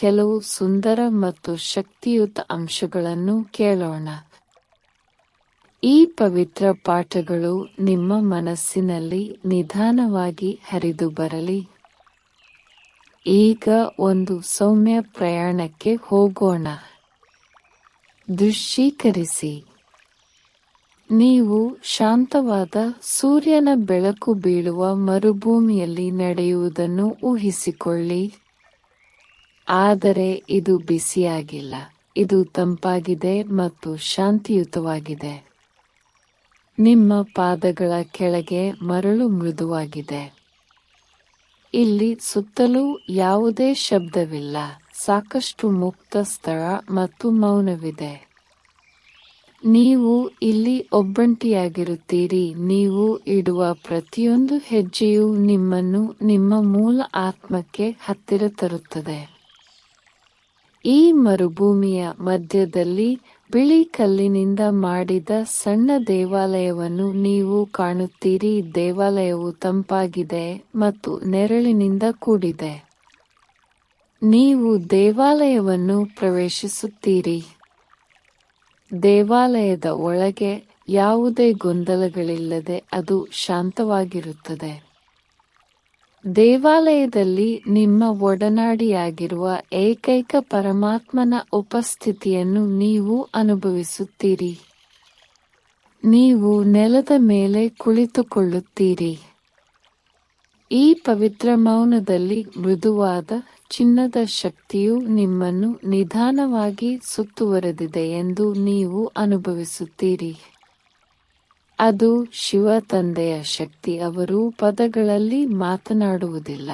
ಕೆಲವು ಸುಂದರ ಮತ್ತು ಶಕ್ತಿಯುತ ಅಂಶಗಳನ್ನು ಕೇಳೋಣ. ಈ ಪವಿತ್ರ ಪಾಠಗಳು ನಿಮ್ಮ ಮನಸ್ಸಿನಲ್ಲಿ ನಿಧಾನವಾಗಿ ಹರಿದು ಬರಲಿ. ಈಗ ಒಂದು ಸೌಮ್ಯ ಪ್ರಯಾಣಕ್ಕೆ ಹೋಗೋಣ. ದೃಶ್ಯೀಕರಿಸಿ. ನೀವು ಶಾಂತವಾದ ಸೂರ್ಯನ ಬೆಳಕು ಬೀಳುವ ಮರುಭೂಮಿಯಲ್ಲಿ ನಡೆಯುವುದನ್ನು ಊಹಿಸಿಕೊಳ್ಳಿ. ಆದರೆ ಇದು ಬಿಸಿಯಾಗಿಲ್ಲ. ಇದು ತಂಪಾಗಿದೆ ಮತ್ತು ಶಾಂತಿಯುತವಾಗಿದೆ. ನಿಮ್ಮ ಪಾದಗಳ ಕೆಳಗೆ ಮರಳು ಮೃದುವಾಗಿದೆ. ಇಲ್ಲಿ ಸುತ್ತಲೂ ಯಾವುದೇ ಶಬ್ದವಿಲ್ಲ. ಸಾಕಷ್ಟು ಮುಕ್ತ ಸ್ಥಳ ಮತ್ತು ಮೌನವಿದೆ. ನೀವು ಇಲ್ಲಿ ಒಬ್ಬಂಟಿಯಾಗಿರುತ್ತೀರಿ. ನೀವು ಇಡುವ ಪ್ರತಿಯೊಂದು ಹೆಜ್ಜೆಯು ನಿಮ್ಮನ್ನು ನಿಮ್ಮ ಮೂಲ ಆತ್ಮಕ್ಕೆ ಹತ್ತಿರ ತರುತ್ತದೆ. ಈ ಮರುಭೂಮಿಯ ಮಧ್ಯದಲ್ಲಿ ಬಿಳಿ ಕಲ್ಲಿನಿಂದ ಮಾಡಿದ ಸಣ್ಣ ದೇವಾಲಯವನ್ನು ನೀವು ಕಾಣುತ್ತೀರಿ. ದೇವಾಲಯವು ತಂಪಾಗಿದೆ ಮತ್ತು ನೆರಳಿನಿಂದ ಕೂಡಿದೆ. ನೀವು ದೇವಾಲಯವನ್ನು ಪ್ರವೇಶಿಸುತ್ತೀರಿ. ದೇವಾಲಯದ ಒಳಗೆ ಯಾವುದೇ ಗೊಂದಲಗಳಿಲ್ಲದೆ ಅದು ಶಾಂತವಾಗಿರುತ್ತದೆ. ದೇವಾಲಯದಲ್ಲಿ ನಿಮ್ಮ ಒಡನಾಡಿಯಾಗಿರುವ ಏಕೈಕ ಪರಮಾತ್ಮನ ಉಪಸ್ಥಿತಿಯನ್ನು ನೀವು ಅನುಭವಿಸುತ್ತೀರಿ. ನೀವು ನೆಲದ ಮೇಲೆ ಕುಳಿತುಕೊಳ್ಳುತ್ತೀರಿ. ಈ ಪವಿತ್ರ ಮೌನದಲ್ಲಿ ಮೃದುವಾದ ಚಿನ್ನದ ಶಕ್ತಿಯು ನಿಮ್ಮನ್ನು ನಿಧಾನವಾಗಿ ಸುತ್ತುವರೆದಿದೆ ಎಂದು ನೀವು ಅನುಭವಿಸುತ್ತೀರಿ. ಅದು ಶಿವ ತಂದೆಯ ಶಕ್ತಿ. ಅವರು ಪದಗಳಲ್ಲಿ ಮಾತನಾಡುವುದಿಲ್ಲ,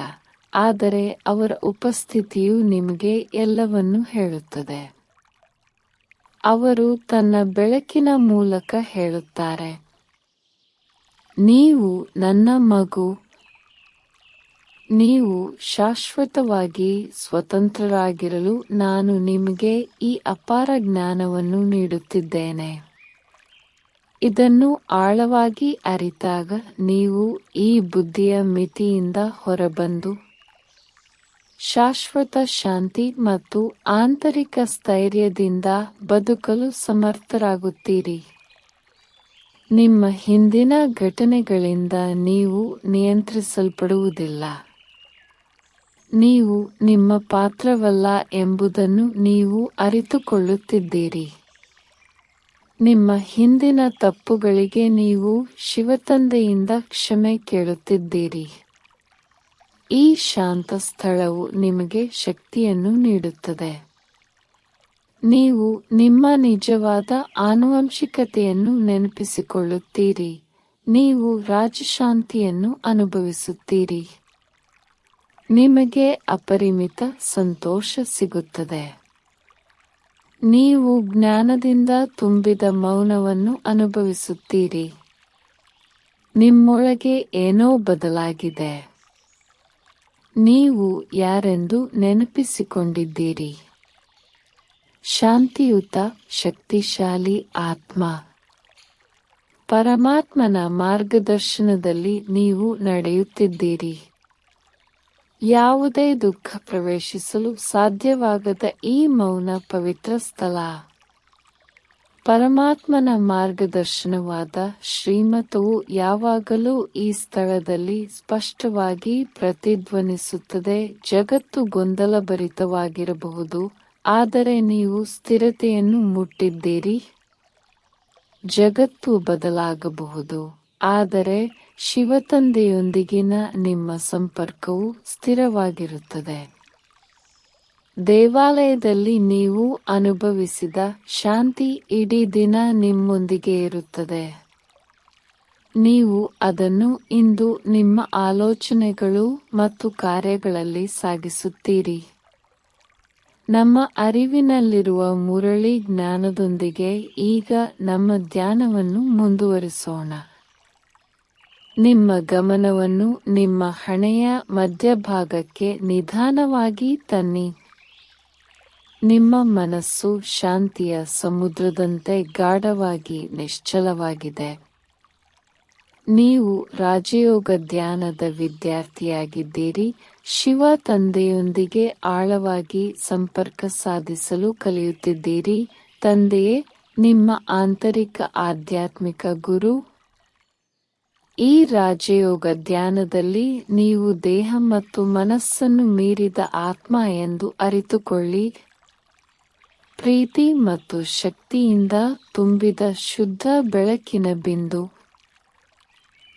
ಆದರೆ ಅವರ ಉಪಸ್ಥಿತಿಯು ನಿಮಗೆ ಎಲ್ಲವನ್ನೂ ಹೇಳುತ್ತದೆ. ಅವರು ತನ್ನ ಬೆಳಕಿನ ಮೂಲಕ ಹೇಳುತ್ತಾರೆ, ನೀವು ನನ್ನ ಮಗು, ನೀವು ಶಾಶ್ವತವಾಗಿ ಸ್ವತಂತ್ರರಾಗಿರಲು ನಾನು ನಿಮಗೆ ಈ ಅಪಾರ ಜ್ಞಾನವನ್ನು ನೀಡುತ್ತಿದ್ದೇನೆ. ಇದನ್ನು ಆಳವಾಗಿ ಅರಿತಾಗ ನೀವು ಈ ಬುದ್ಧಿಯ ಮಿತಿಯಿಂದ ಹೊರಬಂದು ಶಾಶ್ವತ ಶಾಂತಿ ಮತ್ತು ಆಂತರಿಕ ಸ್ಥೈರ್ಯದಿಂದ ಬದುಕಲು ಸಮರ್ಥರಾಗುತ್ತೀರಿ. ನಿಮ್ಮ ಹಿಂದಿನ ಘಟನೆಗಳಿಂದ ನೀವು ನಿಯಂತ್ರಿಸಲ್ಪಡುವುದಿಲ್ಲ. ನೀವು ನಿಮ್ಮ ಪಾತ್ರವಲ್ಲ ಎಂಬುದನ್ನು ನೀವು ಅರಿತುಕೊಳ್ಳುತ್ತಿದ್ದೀರಿ. ನಿಮ್ಮ ಹಿಂದಿನ ತಪ್ಪುಗಳಿಗೆ ನೀವು ಶಿವತಂದೆಯಿಂದ ಕ್ಷಮೆ ಕೇಳುತ್ತಿದ್ದೀರಿ. ಈ ಶಾಂತ ಸ್ಥಳವು ನಿಮಗೆ ಶಕ್ತಿಯನ್ನು ನೀಡುತ್ತದೆ. ನೀವು ನಿಮ್ಮ ನಿಜವಾದ ಆನುವಂಶಿಕತೆಯನ್ನು ನೆನಪಿಸಿಕೊಳ್ಳುತ್ತೀರಿ. ನೀವು ರಾಜಶಾಂತಿಯನ್ನು ಅನುಭವಿಸುತ್ತೀರಿ. ನಿಮಗೆ ಅಪರಿಮಿತ ಸಂತೋಷ ಸಿಗುತ್ತದೆ. ನೀವು ಜ್ಞಾನದಿಂದ ತುಂಬಿದ ಮೌನವನ್ನು ಅನುಭವಿಸುತ್ತೀರಿ. ನಿಮ್ಮೊಳಗೆ ಏನೋ ಬದಲಾಗಿದೆ. ನೀವು ಯಾರೆಂದು ನೆನಪಿಸಿಕೊಂಡಿದ್ದೀರಿ. ಶಾಂತಿಯುತ, ಶಕ್ತಿಶಾಲಿ ಆತ್ಮ. ಪರಮಾತ್ಮನ ಮಾರ್ಗದರ್ಶನದಲ್ಲಿ ನೀವು ನಡೆಯುತ್ತಿದ್ದೀರಿ. ಯಾವುದೇ ದುಃಖ ಪ್ರವೇಶಿಸಲು ಸಾಧ್ಯವಾಗದ ಈ ಮೌನ ಪವಿತ್ರ ಸ್ಥಳ. ಪರಮಾತ್ಮನ ಮಾರ್ಗದರ್ಶನವಾದ ಶ್ರೀಮತವು ಯಾವಾಗಲೂ ಈ ಸ್ಥಳದಲ್ಲಿ ಸ್ಪಷ್ಟವಾಗಿ ಪ್ರತಿಧ್ವನಿಸುತ್ತದೆ, ಜಗತ್ತು ಗೊಂದಲಭರಿತವಾಗಿರಬಹುದು. ಆದರೆ ನೀವು ಸ್ಥಿರತೆಯನ್ನು ಮುಟ್ಟಿದ್ದೀರಿ. ಜಗತ್ತು ಬದಲಾಗಬಹುದು. ಆದರೆ ಶಿವತಂದೆಯೊಂದಿಗಿನ ನಿಮ್ಮ ಸಂಪರ್ಕವು ಸ್ಥಿರವಾಗಿರುತ್ತದೆ. ದೇವಾಲಯದಲ್ಲಿ ನೀವು ಅನುಭವಿಸಿದ ಶಾಂತಿ ಇಡೀ ದಿನ ನಿಮ್ಮೊಂದಿಗೆ ಇರುತ್ತದೆ. ನೀವು ಅದನ್ನು ಇಂದು ನಿಮ್ಮ ಆಲೋಚನೆಗಳು ಮತ್ತು ಕಾರ್ಯಗಳಲ್ಲಿ ಸಾಗಿಸುತ್ತೀರಿ. ನಮ್ಮ ಅರಿವಿನಲ್ಲಿರುವ ಮುರಳಿ ಜ್ಞಾನದೊಂದಿಗೆ ಈಗ ನಮ್ಮ ಧ್ಯಾನವನ್ನು ಮುಂದುವರಿಸೋಣ. ನಿಮ್ಮ ಗಮನವನ್ನು ನಿಮ್ಮ ಹಣೆಯ ಮಧ್ಯಭಾಗಕ್ಕೆ ನಿಧಾನವಾಗಿ ತನ್ನಿ. ನಿಮ್ಮ ಮನಸ್ಸು ಶಾಂತಿಯ ಸಮುದ್ರದಂತೆ ಗಾಢವಾಗಿ ನಿಶ್ಚಲವಾಗಿದೆ. ನೀವು ರಾಜಯೋಗ ಧ್ಯಾನದ ವಿದ್ಯಾರ್ಥಿಯಾಗಿದ್ದೀರಿ. ಶಿವ ತಂದೆಯೊಂದಿಗೆ ಆಳವಾಗಿ ಸಂಪರ್ಕ ಸಾಧಿಸಲು ಕಲಿಯುತ್ತಿದ್ದೀರಿ. ತಂದೆಯೇ, ನಿಮ್ಮ ಆಂತರಿಕ ಆಧ್ಯಾತ್ಮಿಕ ಗುರು ಈ ರಾಜಯೋಗ ಧ್ಯಾನದಲ್ಲಿ ನೀವು ದೇಹ ಮತ್ತು ಮನಸ್ಸನ್ನು ಮೀರಿದ ಆತ್ಮ ಎಂದು ಅರಿತುಕೊಳ್ಳಿ. ಪ್ರೀತಿ ಮತ್ತು ಶಕ್ತಿಯಿಂದ ತುಂಬಿದ ಶುದ್ಧ ಬೆಳಕಿನ ಬಿಂದು.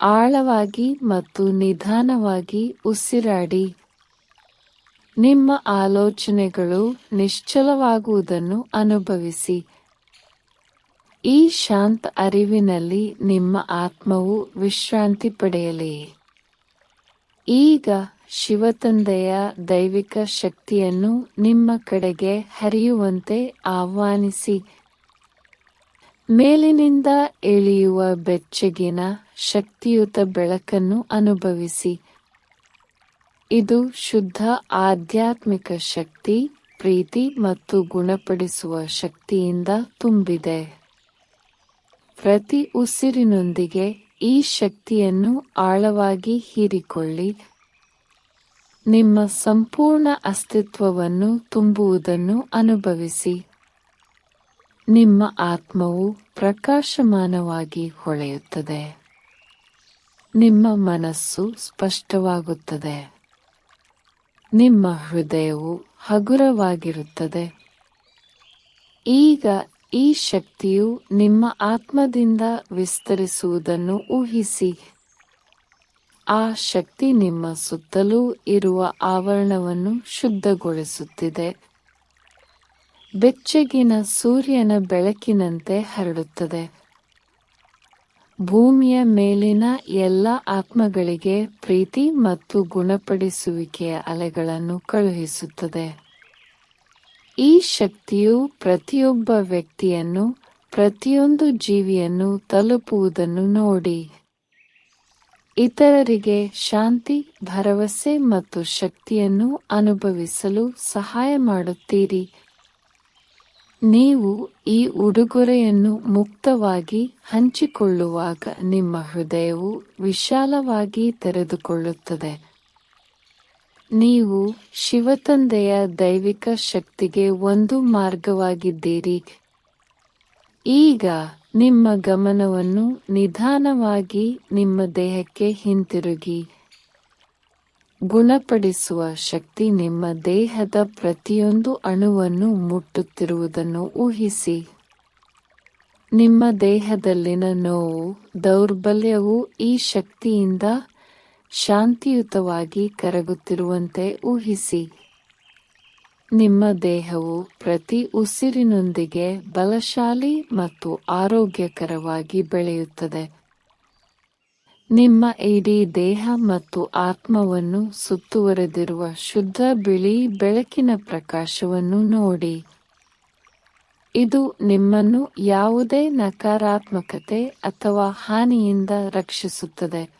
ಆಳವಾಗಿ ಮತ್ತು ನಿಧಾನವಾಗಿ ಉಸಿರಾಡಿ. ನಿಮ್ಮ ಆಲೋಚನೆಗಳು ನಿಶ್ಚಲವಾಗುವುದನ್ನು ಅನುಭವಿಸಿ. ಈ ಶಾಂತ ಅರಿವಿನಲ್ಲಿ ನಿಮ್ಮ ಆತ್ಮವು ವಿಶ್ರಾಂತಿ ಪಡೆಯಲಿ. ಈಗ ಶಿವತಂದೆಯ ದೈವಿಕ ಶಕ್ತಿಯನ್ನು ನಿಮ್ಮ ಕಡೆಗೆ ಹರಿಯುವಂತೆ ಆಹ್ವಾನಿಸಿ. ಮೇಲಿನಿಂದ ಇಳಿಯುವ ಬೆಚ್ಚಗಿನ ಶಕ್ತಿಯುತ ಬೆಳಕನ್ನು ಅನುಭವಿಸಿ. ಇದು ಶುದ್ಧ ಆಧ್ಯಾತ್ಮಿಕ ಶಕ್ತಿ, ಪ್ರೀತಿ ಮತ್ತು ಗುಣಪಡಿಸುವ ಶಕ್ತಿಯಿಂದ ತುಂಬಿದೆ. ಪ್ರತಿ ಉಸಿರಿನೊಂದಿಗೆ ಈ ಶಕ್ತಿಯನ್ನು ಆಳವಾಗಿ ಹೀರಿಕೊಳ್ಳಿ. ನಿಮ್ಮ ಸಂಪೂರ್ಣ ಅಸ್ತಿತ್ವವನ್ನು ತುಂಬುವುದನ್ನು ಅನುಭವಿಸಿ. ನಿಮ್ಮ ಆತ್ಮವು ಪ್ರಕಾಶಮಾನವಾಗಿ ಹೊಳೆಯುತ್ತದೆ. ನಿಮ್ಮ ಮನಸ್ಸು ಸ್ಪಷ್ಟವಾಗುತ್ತದೆ. ನಿಮ್ಮ ಹೃದಯವು ಹಗುರವಾಗಿರುತ್ತದೆ. ಈಗ ಈ ಶಕ್ತಿಯು ನಿಮ್ಮ ಆತ್ಮದಿಂದ ವಿಸ್ತರಿಸುವುದನ್ನು ಊಹಿಸಿ. ಆ ಶಕ್ತಿ ನಿಮ್ಮ ಸುತ್ತಲೂ ಇರುವ ಆವರಣವನ್ನು ಶುದ್ಧಗೊಳಿಸುತ್ತಿದೆ. ಬೆಚ್ಚಗಿನ ಸೂರ್ಯನ ಬೆಳಕಿನಂತೆ ಹರಡುತ್ತದೆ. ಭೂಮಿಯ ಮೇಲಿನ ಎಲ್ಲ ಆತ್ಮಗಳಿಗೆ ಪ್ರೀತಿ ಮತ್ತು ಗುಣಪಡಿಸುವಿಕೆಯ ಅಲೆಗಳನ್ನು ಕಳುಹಿಸುತ್ತದೆ. ಈ ಶಕ್ತಿಯು ಪ್ರತಿಯೊಬ್ಬ ವ್ಯಕ್ತಿಯನ್ನು, ಪ್ರತಿಯೊಂದು ಜೀವಿಯನ್ನು ತಲುಪುವುದನ್ನು ನೋಡಿ. ಇತರರಿಗೆ ಶಾಂತಿ, ಭರವಸೆ ಮತ್ತು ಶಕ್ತಿಯನ್ನು ಅನುಭವಿಸಲು ಸಹಾಯ ಮಾಡುತ್ತೀರಿ. ನೀವು ಈ ಉಡುಗೊರೆಯನ್ನು ಮುಕ್ತವಾಗಿ ಹಂಚಿಕೊಳ್ಳುವಾಗ ನಿಮ್ಮ ಹೃದಯವು ವಿಶಾಲವಾಗಿ ತೆರೆದುಕೊಳ್ಳುತ್ತದೆ. ನೀವು ಶಿವತಂದೆಯ ದೈವಿಕ ಶಕ್ತಿಗೆ ಒಂದು ಮಾರ್ಗವಾಗಿದ್ದೀರಿ. ಈಗ ನಿಮ್ಮ ಗಮನವನ್ನು ನಿಧಾನವಾಗಿ ನಿಮ್ಮ ದೇಹಕ್ಕೆ ಹಿಂತಿರುಗಿ. ಗುಣಪಡಿಸುವ ಶಕ್ತಿ ನಿಮ್ಮ ದೇಹದ ಪ್ರತಿಯೊಂದು ಅಣುವನ್ನು ಮುಟ್ಟುತ್ತಿರುವುದನ್ನು ಊಹಿಸಿ. ನಿಮ್ಮ ದೇಹದಲ್ಲಿನ ನೋವು, ದೌರ್ಬಲ್ಯವು ಈ ಶಕ್ತಿಯಿಂದ ಶಾಂತಿಯುತವಾಗಿ ಕರಗುತ್ತಿರುವಂತೆ ಊಹಿಸಿ. ನಿಮ್ಮ ದೇಹವು ಪ್ರತಿ ಉಸಿರಿನೊಂದಿಗೆ ಬಲಶಾಲಿ ಮತ್ತು ಆರೋಗ್ಯಕರವಾಗಿ ಬೆಳೆಯುತ್ತದೆ. ನಿಮ್ಮ ಇಡೀ ದೇಹ ಮತ್ತು ಆತ್ಮವನ್ನು ಸುತ್ತುವರೆದಿರುವ ಶುದ್ಧ ಬಿಳಿ ಬೆಳಕಿನ ಪ್ರಕಾಶವನ್ನು ನೋಡಿ. ಇದು ನಿಮ್ಮನ್ನು ಯಾವುದೇ ನಕಾರಾತ್ಮಕತೆ ಅಥವಾ ಹಾನಿಯಿಂದ ರಕ್ಷಿಸುತ್ತದೆ.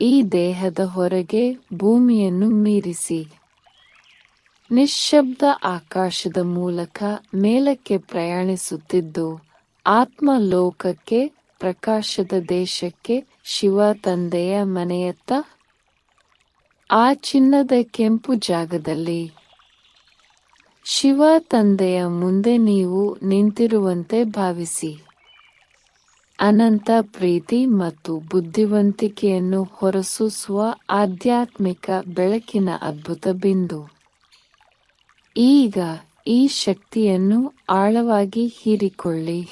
ಈ ದೇಹದ ಹೊರಗೆ ಭೂಮಿಯನ್ನು ಮೀರಿಸಿ. ನಿಶ್ಶಬ್ದ ಆಕಾಶದ ಮೂಲಕ ಮೇಲಕ್ಕೆ ಪ್ರಯಾಣಿಸುತ್ತಿದ್ದು ಆತ್ಮ ಲೋಕಕ್ಕೆ ಪ್ರಕಾಶದ ದೇಶಕ್ಕೆ ಶಿವ ತಂದೆಯ ಮನೆಯತ್ತ, ಆ ಚಿನ್ನದ ಕೆಂಪು ಜಾಗದಲ್ಲಿ. ಶಿವ ತಂದೆಯ ಮುಂದೆ ನೀವು ನಿಂತಿರುವಂತೆ ಭಾವಿಸಿ. ಅನಂತ ಪ್ರೀತಿ ಮತ್ತು ಬುದ್ಧಿವಂತಿಕೆಯನ್ನು ಹೊರಸೂಸುವ ಆಧ್ಯಾತ್ಮಿಕ ಬೆಳಕಿನ ಅದ್ಭುತ ಬಿಂದು. ಈಗ ಈ ಶಕ್ತಿಯನ್ನು ಆಳವಾಗಿ ಹೀರಿಕೊಳ್ಳಿ.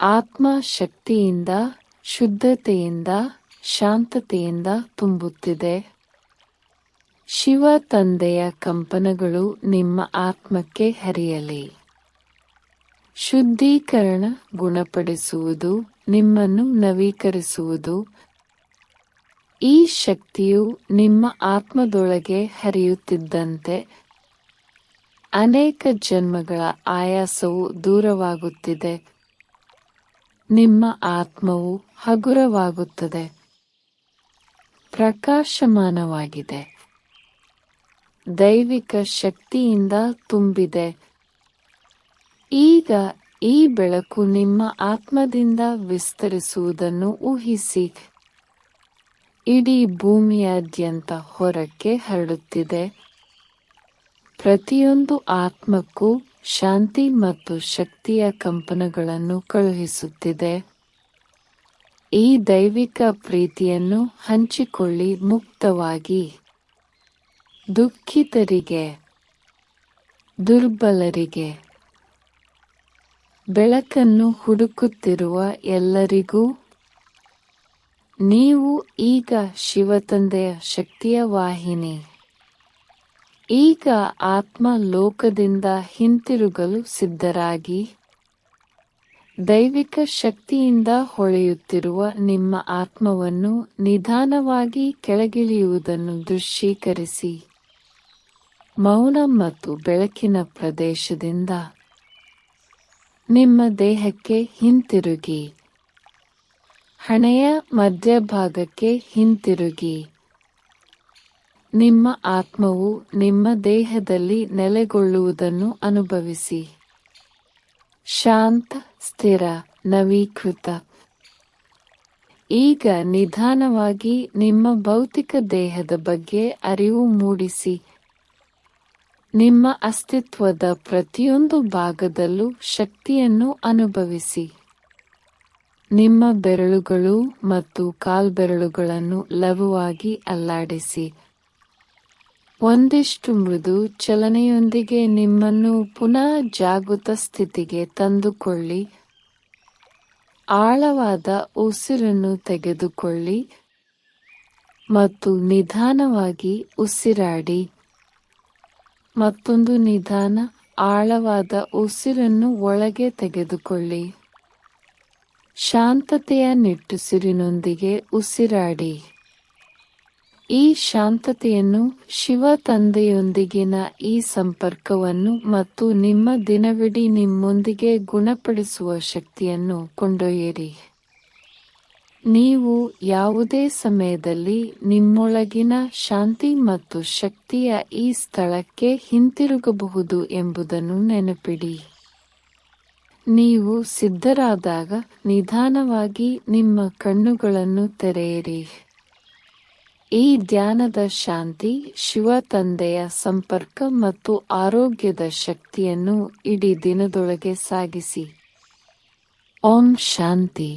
ಆತ್ಮ ಶಕ್ತಿಯಿಂದ ಶುದ್ಧತೆಯಿಂದ, ಶಾಂತತೆಯಿಂದ ತುಂಬುತ್ತಿದೆ. ಶಿವ ತಂದೆಯ ಕಂಪನಗಳು ನಿಮ್ಮ ಆತ್ಮಕ್ಕೆ ಹರಿಯಲಿ. ಶುದ್ಧೀಕರಣ ಗುಣಪಡಿಸುವುದು, ನಿಮ್ಮನ್ನು ನವೀಕರಿಸುವುದು. ಈ ಶಕ್ತಿಯು ನಿಮ್ಮ ಆತ್ಮದೊಳಗೆ ಹರಿಯುತ್ತಿದ್ದಂತೆ ಅನೇಕ ಜನ್ಮಗಳ ಆಯಾಸವು ದೂರವಾಗುತ್ತಿದೆ. ನಿಮ್ಮ ಆತ್ಮವು ಹಗುರವಾಗುತ್ತದೆ. ಪ್ರಕಾಶಮಾನವಾಗಿದೆ. ದೈವಿಕ ಶಕ್ತಿಯಿಂದ ತುಂಬಿದೆ. ಈಗ ಈ ಬೆಳಕು ನಿಮ್ಮ ಆತ್ಮದಿಂದ ವಿಸ್ತರಿಸುವುದನ್ನು ಊಹಿಸಿ. ಇಡೀ ಭೂಮಿಯಾದ್ಯಂತ ಹೊರಕ್ಕೆ ಹರಡುತ್ತಿದೆ. ಪ್ರತಿಯೊಂದು ಆತ್ಮಕ್ಕೂ ಶಾಂತಿ ಮತ್ತು ಶಕ್ತಿಯ ಕಂಪನಗಳನ್ನು ಕಳುಹಿಸುತ್ತಿದೆ. ಈ ದೈವಿಕ ಪ್ರೀತಿಯನ್ನು ಹಂಚಿಕೊಳ್ಳಿ ಮುಕ್ತವಾಗಿ. ದುಃಖಿತರಿಗೆ, ದುರ್ಬಲರಿಗೆ ಬೆಳಕನ್ನು ಹುಡುಕುತ್ತಿರುವ ಎಲ್ಲರಿಗೂ, ನೀವು ಈಗ ಶಿವತಂದೆಯ ಶಕ್ತಿಯ ವಾಹಿನಿ. ಈಗ ಆತ್ಮ ಲೋಕದಿಂದ ಹಿಂತಿರುಗಲು ಸಿದ್ಧರಾಗಿ, ದೈವಿಕ ಶಕ್ತಿಯಿಂದ ಹೊಳೆಯುತ್ತಿರುವ ನಿಮ್ಮ ಆತ್ಮವನ್ನು ನಿಧಾನವಾಗಿ ಕೆಳಗಿಳಿಯುವುದನ್ನು ದೃಶ್ಯೀಕರಿಸಿ. ಮೌನ ಮತ್ತು ಬೆಳಕಿನ ಪ್ರದೇಶದಿಂದ ನಿಮ್ಮ ದೇಹಕ್ಕೆ ಹಿಂತಿರುಗಿ. ಹಣೆಯ ಮಧ್ಯಭಾಗಕ್ಕೆ ಹಿಂತಿರುಗಿ. ನಿಮ್ಮ ಆತ್ಮವು ನಿಮ್ಮ ದೇಹದಲ್ಲಿ ನೆಲೆಗೊಳ್ಳುವುದನ್ನು ಅನುಭವಿಸಿ. ಶಾಂತ, ಸ್ಥಿರ, ನವೀಕೃತ. ಈಗ ನಿಧಾನವಾಗಿ ನಿಮ್ಮ ಭೌತಿಕ ದೇಹದ ಬಗ್ಗೆ ಅರಿವು ಮೂಡಿಸಿ. ನಿಮ್ಮ ಅಸ್ತಿತ್ವದ ಪ್ರತಿಯೊಂದು ಭಾಗದಲ್ಲೂ ಶಕ್ತಿಯನ್ನು ಅನುಭವಿಸಿ. ನಿಮ್ಮ ಬೆರಳುಗಳು ಮತ್ತು ಕಾಲ್ಬೆರಳುಗಳನ್ನು ಲಘುವಾಗಿ ಅಲ್ಲಾಡಿಸಿ. ಒಂದಿಷ್ಟು ಮೃದು ಚಲನೆಯೊಂದಿಗೆ ನಿಮ್ಮನ್ನು ಪುನಃ ಜಾಗೃತ ಸ್ಥಿತಿಗೆ ತಂದುಕೊಳ್ಳಿ. ಆಳವಾದ ಉಸಿರನ್ನು ತೆಗೆದುಕೊಳ್ಳಿ ಮತ್ತು ನಿಧಾನವಾಗಿ ಉಸಿರಾಡಿ. ಮತ್ತೊಂದು ನಿಧಾನ, ಆಳವಾದ ಉಸಿರನ್ನು ಒಳಗೆ ತೆಗೆದುಕೊಳ್ಳಿ. ಶಾಂತತೆಯ ನಿಟ್ಟುಸಿರಿನೊಂದಿಗೆ ಉಸಿರಾಡಿ. ಈ ಶಾಂತತೆಯನ್ನು ಶಿವ ತಂದೆಯೊಂದಿಗಿನ ಈ ಸಂಪರ್ಕವನ್ನು ಮತ್ತು ನಿಮ್ಮ ದಿನವಿಡೀ ನಿಮ್ಮೊಂದಿಗೆ ಗುಣಪಡಿಸುವ ಶಕ್ತಿಯನ್ನು ಕೊಂಡೊಯ್ಯಿರಿ. ನೀವು ಯಾವುದೇ ಸಮಯದಲ್ಲಿ ನಿಮ್ಮೊಳಗಿನ ಶಾಂತಿ ಮತ್ತು ಶಕ್ತಿಯ ಈ ಸ್ಥಳಕ್ಕೆ ಹಿಂತಿರುಗಬಹುದು ಎಂಬುದನ್ನು ನೆನಪಿಡಿ. ನೀವು ಸಿದ್ಧರಾದಾಗ ನಿಧಾನವಾಗಿ ನಿಮ್ಮ ಕಣ್ಣುಗಳನ್ನು ತೆರೆಯಿರಿ. ಈ ಧ್ಯಾನದ ಶಾಂತಿ ಶಿವ ತಂದೆಯ ಸಂಪರ್ಕ ಮತ್ತು ಆರೋಗ್ಯದ ಶಕ್ತಿಯನ್ನು ಇಡೀ ದಿನದೊಳಗೆ ಸಾಗಿಸಿ. ಓಂ ಶಾಂತಿ.